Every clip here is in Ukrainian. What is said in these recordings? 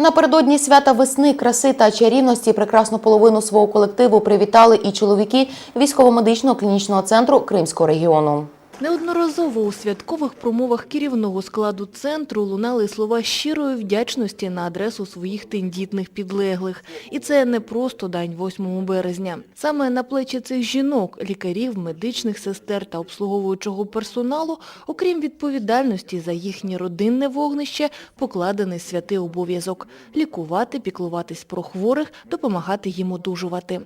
Напередодні свята весни, краси та чарівності прекрасну половину свого колективу привітали і чоловіки військово-медичного клінічного центру Кримського регіону. Неодноразово у святкових промовах керівного складу центру лунали слова щирої вдячності на адресу своїх тендітних підлеглих. І це не просто дань 8 березня. Саме на плечі цих жінок, лікарів, медичних сестер та обслуговуючого персоналу, окрім відповідальності за їхнє родинне вогнище, покладений святий обов'язок – лікувати, піклуватись про хворих, допомагати їм одужувати.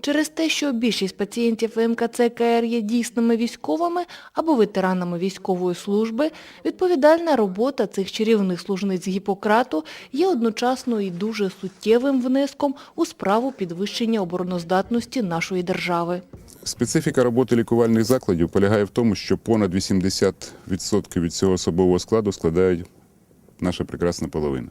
Через те, що більшість пацієнтів МКЦ КР є дійсними військовими або ветеранами військової служби, відповідальна робота цих чарівних служниць Гіппократу є одночасно і дуже суттєвим внеском у справу підвищення обороноздатності нашої держави. Специфіка роботи лікувальних закладів полягає в тому, що понад 80% від цього особового складу складають наша прекрасна половина.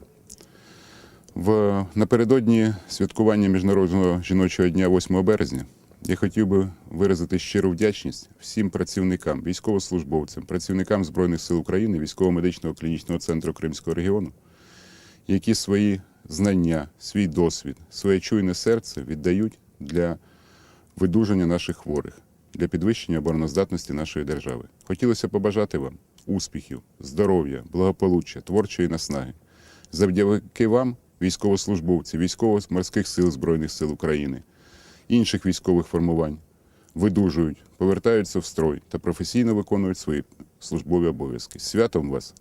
В напередодні святкування Міжнародного жіночого дня 8 березня я хотів би виразити щиру вдячність всім працівникам, військовослужбовцям, працівникам Збройних сил України, військово-медичного клінічного центру Кримського регіону, які свої знання, свій досвід, своє чуйне серце віддають для видужання наших хворих, для підвищення обороноздатності нашої держави. Хотілося побажати вам успіхів, здоров'я, благополуччя, творчої наснаги. Завдяки вам, військовослужбовці, військово-морських сил Збройних сил України, інших військових формувань, видужують, повертаються в строй та професійно виконують свої службові обов'язки. Святом вас,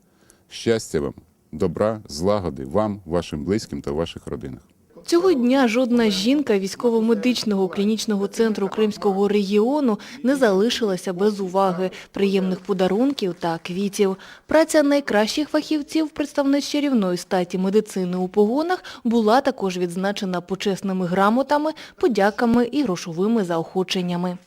щастя вам, добра, злагоди вам, вашим близьким та ваших родинах. Цього дня жодна жінка військово-медичного клінічного центру Кримського регіону не залишилася без уваги, приємних подарунків та квітів. Праця найкращих фахівців представниць чарівної статі медицини у погонах була також відзначена почесними грамотами, подяками і грошовими заохоченнями.